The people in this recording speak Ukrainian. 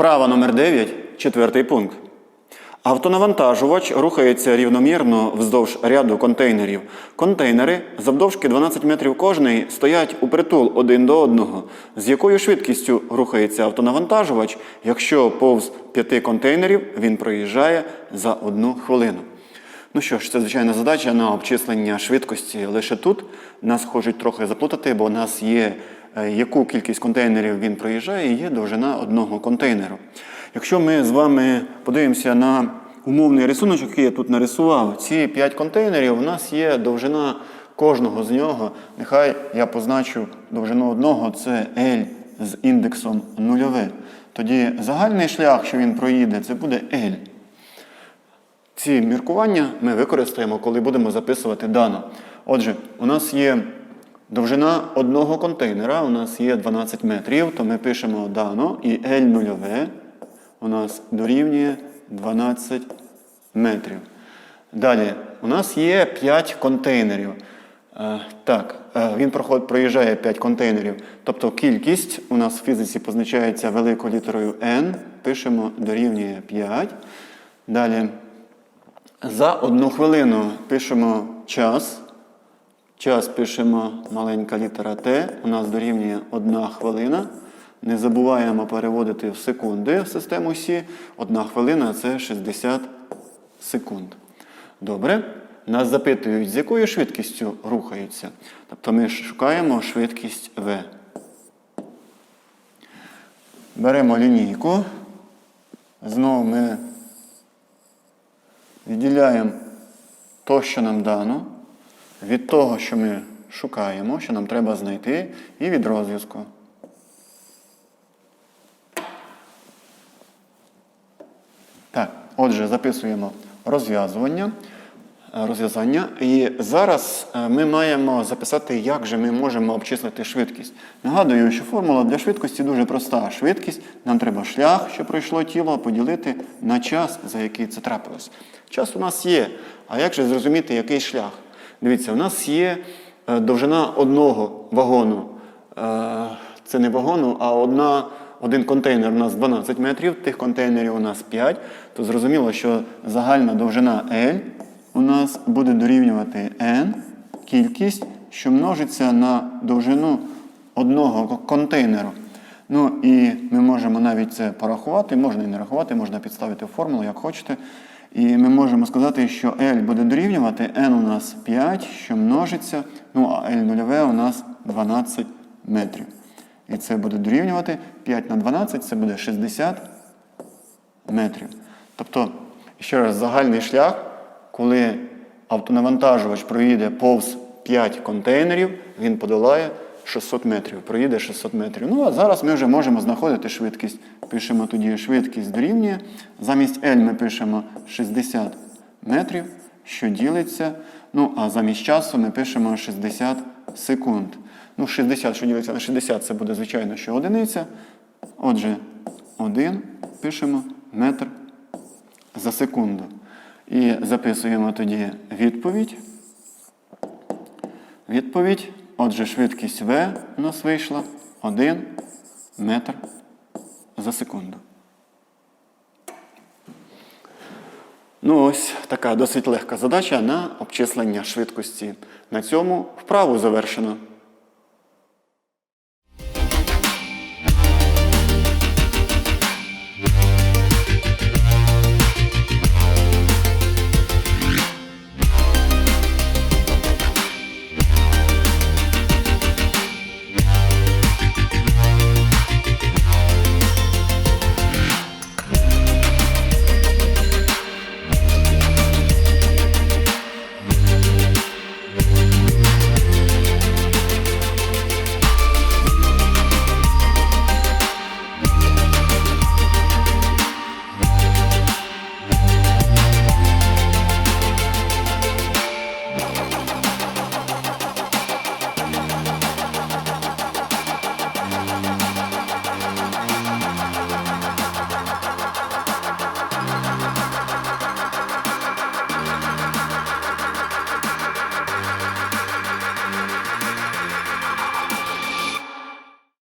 Вправа номер 9, четвертий пункт. Автонавантажувач рухається рівномірно вздовж ряду контейнерів. Контейнери завдовжки 12 метрів кожний стоять у притул один до одного. З якою швидкістю рухається автонавантажувач, якщо повз п'яти контейнерів він проїжджає за одну хвилину? Ну що ж, це звичайна задача на обчислення швидкості. Лише тут нас хочуть трохи заплутати, бо у нас є яку кількість контейнерів він проїжджає, і є довжина одного контейнеру. Якщо ми з вами подивимося на умовний рисунок, який я тут нарисував, ці 5 контейнерів, у нас є довжина кожного з нього. Нехай я позначу довжину одного, це L з індексом нульове. Тоді загальний шлях, що він проїде, це буде L. Ці міркування ми використаємо, коли будемо записувати дано. Отже, у нас є довжина одного контейнера, у нас є 12 метрів, то ми пишемо дано і L нульове у нас дорівнює 12 метрів. Далі, у нас є 5 контейнерів. Е, Так, е, він проїжджає 5 контейнерів. Тобто кількість у нас в фізиці позначається великою літерою N. Пишемо дорівнює 5. Далі. За одну хвилину пишемо час. Час пишемо маленька літера Т. У нас дорівнює одна хвилина. Не забуваємо переводити в секунди в систему Сі. Одна хвилина це 60 секунд. Добре. Нас запитують, з якою швидкістю рухаються. Тобто ми шукаємо швидкість В. Беремо лінійку. Знову ми відділяємо то, що нам дано, від того, що ми шукаємо, що нам треба знайти, і від розв'язку. Так, отже, записуємо розв'язування. е, Розв'язання. І зараз е, ми маємо записати, як же ми можемо обчислити швидкість. Нагадую, що формула для швидкості дуже проста. Швидкість нам треба шлях, що пройшло тіло, поділити на час, за який це трапилось. Час у нас є. А як же зрозуміти, який шлях? Дивіться, у нас є е, довжина одного вагону. Е, Це не вагону, а одна, один контейнер у нас 12 метрів, тих контейнерів у нас 5. То зрозуміло, що загальна довжина L у нас буде дорівнювати n кількість, що множиться на довжину одного контейнеру. Ну і ми можемо навіть це порахувати, можна і не рахувати, можна підставити формулу, як хочете. І ми можемо сказати, що L буде дорівнювати, n у нас 5, що множиться, ну а L нульове у нас 12 метрів. І це буде дорівнювати 5 на 12, це буде 60 метрів. Тобто, ще раз, загальний шлях, коли автонавантажувач проїде повз 5 контейнерів, він подолає 600 метрів, проїде 600 метрів. Ну, а зараз ми вже можемо знаходити швидкість. Пишемо тоді швидкість дорівнює. Замість L ми пишемо 60 метрів, що ділиться. Ну, а замість часу ми пишемо 60 секунд. Ну, 60, що ділиться на 60, це буде, звичайно, що одиниця. Отже, 1 пишемо метр за секунду. І записуємо тоді відповідь. Відповідь. Отже, швидкість В у нас вийшла 1 метр за секунду. Ну ось така досить легка задача на обчислення швидкості. На цьому вправу завершено.